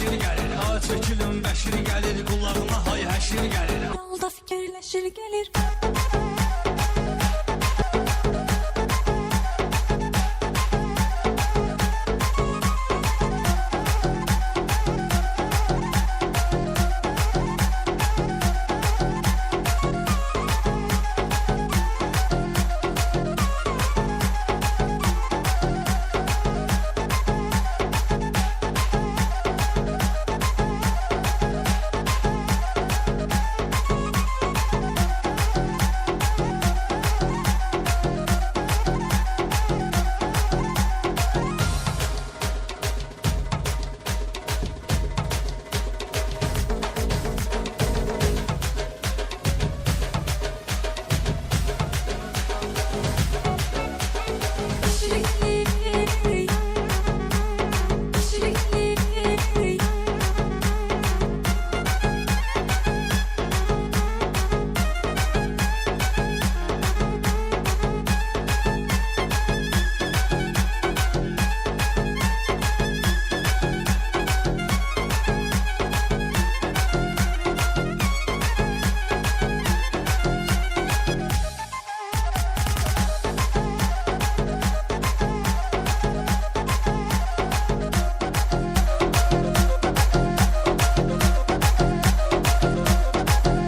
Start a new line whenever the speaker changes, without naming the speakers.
həşir gəlir Ha çəkilin bəşir gəlir qulağıma hay həşir gəlir
Yolda fikirləşir gelir.